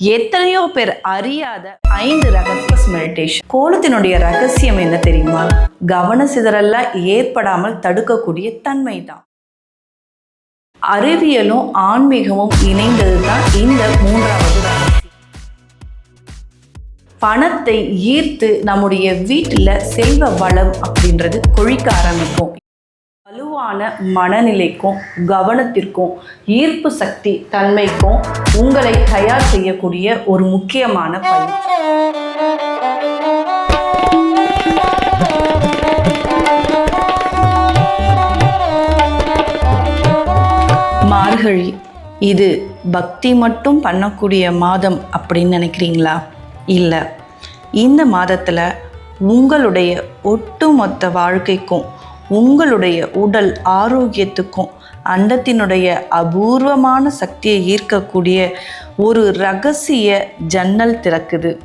எத்தனையோ பேர் அறியாத ஐந்து ரகசிய மெடிடேஷன் கோலத்தினுடைய ரகசியம் என்ன தெரியுமா? கவன சிதறல்லாம் ஏற்படாமல் தடுக்கக்கூடிய தன்மை தான் அறிவியலும் ஆன்மீகமும் இணைந்தது தான் இந்த மூன்றாவது ரகசியம். பணத்தை ஈர்த்து நம்முடைய வீட்டில் செல்வ வளம் அப்படின்றது கொழிக்க ஆரம்பிக்கும் வலுவான மனநிலைக்கும் கவனத்திற்கும் ஈர்ப்பு சக்தி தன்மைக்கும் உங்களை தயார் செய்யக்கூடிய ஒரு முக்கியமான பயிற்சி. மார்கழி இது பக்தி மட்டும் பண்ணக்கூடிய மாதம் அப்படின்னு நினைக்கிறீங்களா? இல்லை இந்த மாதத்தில் உங்களுடைய ஒட்டுமொத்த வாழ்க்கைக்கும் உங்களுடைய உடல் ஆரோக்கியத்துக்கும் அண்டத்தினுடைய அபூர்வமான சக்தியை ஈர்க்கக்கூடிய ஒரு ரகசிய ஜன்னல் திறக்குது.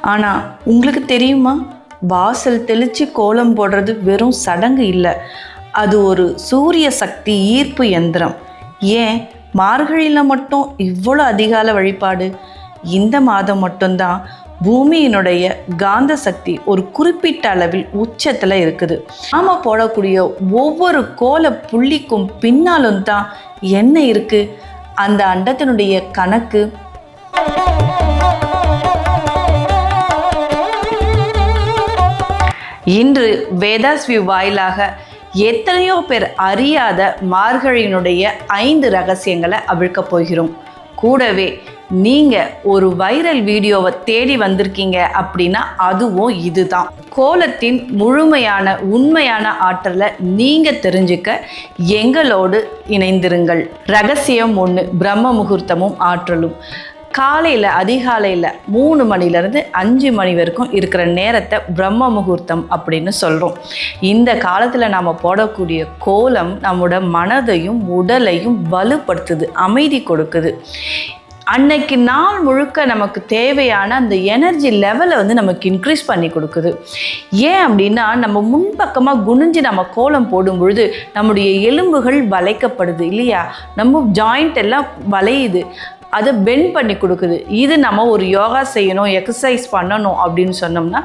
ஆனால் உங்களுக்கு தெரியுமா? வாசல் தெளித்து கோலம் போடுறது வெறும் சடங்கு இல்லை. அது ஒரு சூரிய சக்தி ஈர்ப்பு எந்திரம். ஏன்? மார்கழியில் மட்டும் இவ்வளோ அதிகால வழிபாடு? இந்த மாதம் மட்டும்தான் பூமியினுடைய காந்த சக்தி ஒரு குறிப்பிட்ட அளவில் உச்சத்தில் இருக்குது. நாம் போடக்கூடிய ஒவ்வொரு கோல புள்ளிக்கும் பின்னாலும் தான் என்ன இருக்குது அந்த அண்டத்தினுடைய கணக்கு. இன்று வேதாஸ்வி வாயிலாக எத்தனையோ பேர் அறியாத மார்கழியினுடைய ஐந்து ரகசியங்களை அவிழ்க்கப் போகிறோம். கூடவே நீங்கள் ஒரு வைரல் வீடியோவை தேடி வந்திருக்கீங்க அப்படின்னா அதுவும் இதுதான். கோலத்தின் முழுமையான உண்மையான ஆற்றலை நீங்கள் தெரிஞ்சுக்க எங்களோடு இணைந்திருங்கள். ரகசியம் ஒன்று பிரம்ம முகூர்த்தமும் ஆற்றலும். காலையில் அதிகாலையில் மூணு மணிலேருந்து அஞ்சு மணி வரைக்கும் இருக்கிற நேரத்தை பிரம்ம முகூர்த்தம் அப்படின்னு சொல்கிறோம் இந்த காலத்தில் நாம் போடக்கூடிய கோலம் நம்மோட மனதையும் உடலையும் வலுப்படுத்துது அமைதி கொடுக்குது. அன்னைக்கு நாள் முழுக்க நமக்கு தேவையான அந்த எனர்ஜி லெவலை வந்து நமக்கு இன்க்ரீஸ் பண்ணி கொடுக்குது. ஏன் அப்படின்னா நம்ம முன்பக்கமாக குனிஞ்சு நம்ம கோலம் போடும் பொழுது நம்முடைய எலும்புகள் வளைக்கப்படுது இல்லையா? நம்ம ஜாயிண்ட் எல்லாம் வளையுது. அதை பெண்ட் பண்ணி கொடுக்குது. இது நம்ம ஒரு யோகா செய்யணும் எக்ஸசைஸ் பண்ணணும் அப்படின்னு சொன்னோம்னா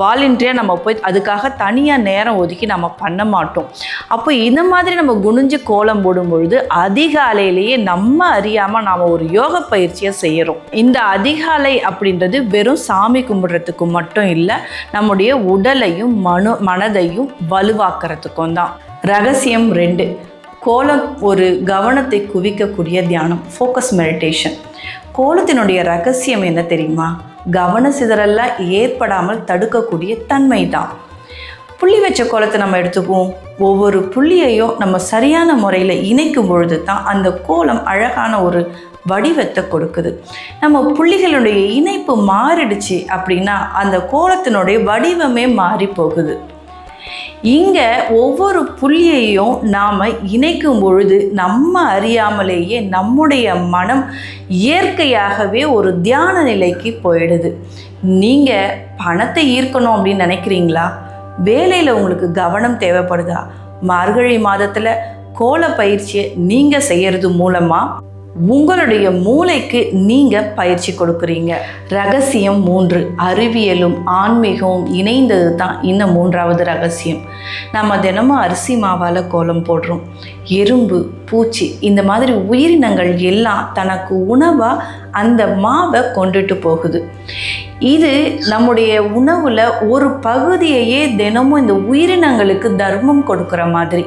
வாலண்டியாக நம்ம போய் அதுக்காக தனியாக நேரம் ஒதுக்கி நம்ம பண்ண மாட்டோம். அப்போ இந்த மாதிரி நம்ம குனிஞ்சு கோலம் போடும்பொழுது அதிகாலையிலேயே நம்ம அறியாமல் நாம் ஒரு யோக பயிற்சியை செய்கிறோம் இந்த அதிகாலை அப்படின்றது வெறும் சாமி கும்பிட்றதுக்கு மட்டும் இல்லை நம்முடைய உடலையும் மனு மனதையும் வலுவாக்குறதுக்கும் தான். ரகசியம் ரெண்டு கோலம் ஒரு கவனத்தை குவிக்கக்கூடிய தியானம் ஃபோக்கஸ் மெடிடேஷன் கோலத்தினுடைய ரகசியம் என்ன தெரியுமா? கவன சிதறல்லாம் ஏற்படாமல் தடுக்கக்கூடிய தன்மை தான். புள்ளி வச்ச கோலத்தை நம்ம எடுத்துக்குவோம். ஒவ்வொரு புள்ளியையும் நம்ம சரியான முறையில் இணைக்கும் பொழுது தான் அந்த கோலம் அழகான ஒரு வடிவத்தை கொடுக்குது. நம்ம புள்ளிகளுடைய இணைப்பு மாறிடுச்சு அப்படின்னா அந்த கோலத்தினுடைய வடிவமே மாறி போகுது. இங்கே ஒவ்வொரு புள்ளியையும் நாம் இணைக்கும் பொழுது நம்ம அறியாமலேயே நம்முடைய மனம் இயற்கையாகவே ஒரு தியான நிலைக்கு போயிடுது. நீங்கள் பணத்தை ஈர்க்கணும் அப்படின்னு நினைக்கிறீங்களா? வேலையில் உங்களுக்கு கவனம் தேவைப்படுதா? மார்கழி மாதத்தில் கோல பயிற்சியை நீங்கள் செய்கிறது மூலமாக உங்களுடைய மூளைக்கு நீங்க பயிற்சி கொடுக்குறீங்க. ரகசியம் மூன்று. அறிவியலும் ஆன்மீகமும் இணைந்தது தான் இந்த மூன்றாவது ரகசியம். நம்ம தினமும் அரிசி மாவால் கோலம் போடுறோம். எறும்பு பூச்சி இந்த மாதிரி உயிரினங்கள் எல்லாம் தனக்கு உணவாக அந்த மாவை கொண்டுட்டு போகுது. இது நம்முடைய உணவில் ஒரு பகுதியையே தினமும் இந்த உயிரினங்களுக்கு தர்மம் கொடுக்குற மாதிரி.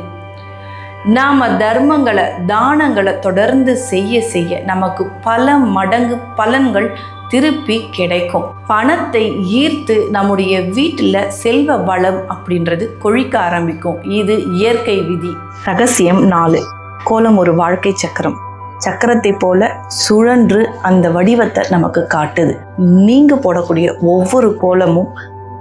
நாம் தர்மங்களை தானங்களை தொடர்ந்து செய்ய செய்ய நமக்கு பல மடங்கு பலன்கள் திருப்பி கிடைக்கும். பணத்தை ஈர்த்து நம்முடைய வீட்டில் செல்வ வளம் அப்படின்றது கொழிக்க ஆரம்பிக்கும். இது இயற்கை விதி. ரகசியம் நாலு. கோலம் ஒரு வாழ்க்கை சக்கரம். சக்கரத்தை போல சுழன்று அந்த வடிவத்தை நமக்கு காட்டுது. நீங்கள் போடக்கூடிய ஒவ்வொரு கோலமும்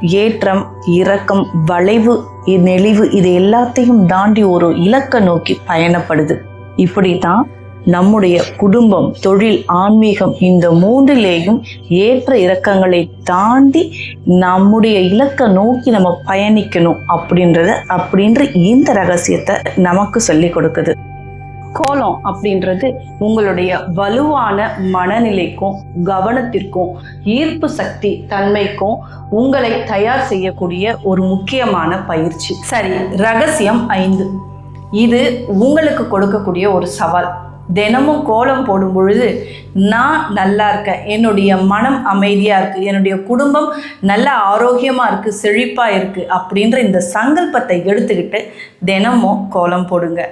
ஏற்றம் இறக்கம் வளைவு நெளிவு இது எல்லாத்தையும் தாண்டி ஒரு இலக்க நோக்கி பயணப்படுது. இப்படி தான் நம்முடைய குடும்பம் தொழில் ஆன்மீகம் இந்த மூன்றிலேயும் ஏற்ற இறக்கங்களை தாண்டி நம்முடைய இலக்கை நோக்கி நம்ம பயணிக்கணும் அப்படின்றத அப்படின்ற இந்த ரகசியத்தை நமக்கு சொல்லி கொடுக்குது. கோலம் அப்படின்றது உங்களுடைய வலுவான மனநிலைக்கும் கவனத்திற்கும் ஈர்ப்பு சக்தி தன்மைக்கும் உங்களை தயார் செய்யக்கூடிய ஒரு முக்கியமான பயிற்சி. சரி ரகசியம் ஐந்து. இது உங்களுக்கு கொடுக்கக்கூடிய ஒரு சவால். தினமும் கோலம் போடும் பொழுது நான் நல்லா இருக்கேன். என்னுடைய மனம் அமைதியாக இருக்குது என்னுடைய குடும்பம் நல்ல ஆரோக்கியமாக இருக்குது செழிப்பாக இருக்குது அப்படின்ற இந்த சங்கல்பத்தை எடுத்துக்கிட்டு தினமும் கோலம் போடுங்க.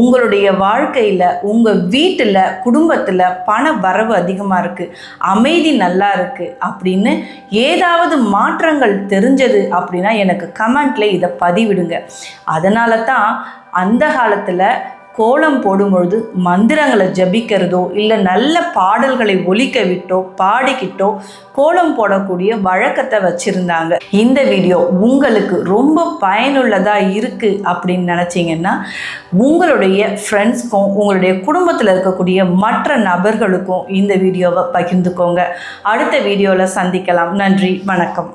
உங்களுடைய வாழ்க்கையில் உங்கள் வீட்டில் குடும்பத்தில் பண வரவு அதிகமாக இருக்குது அமைதி நல்லா இருக்குது அப்படின்னு ஏதாவது மாற்றங்கள் தெரிஞ்சது அப்படின்னா எனக்கு கமெண்ட்டில் இதை பதிவிடுங்க. அதனால தான் அந்த காலத்தில் கோலம் போடும்பொழுது மந்திரங்களை ஜபிக்கிறதோ இல்லை நல்ல பாடல்களை ஒலிக்க விட்டோ பாடிக்கிட்டோ கோலம் போடக்கூடிய வழக்கத்தை வச்சுருந்தாங்க. இந்த வீடியோ உங்களுக்கு ரொம்ப பயனுள்ளதாக இருக்குது அப்படின்னு நினச்சிங்கன்னா உங்களுடைய ஃப்ரெண்ட்ஸ்க்கும் உங்களுடைய குடும்பத்தில் இருக்கக்கூடிய மற்ற நபர்களுக்கும் இந்த வீடியோவை பகிர்ந்துக்கோங்க. அடுத்த வீடியோவில் சந்திக்கலாம். நன்றி. வணக்கம்.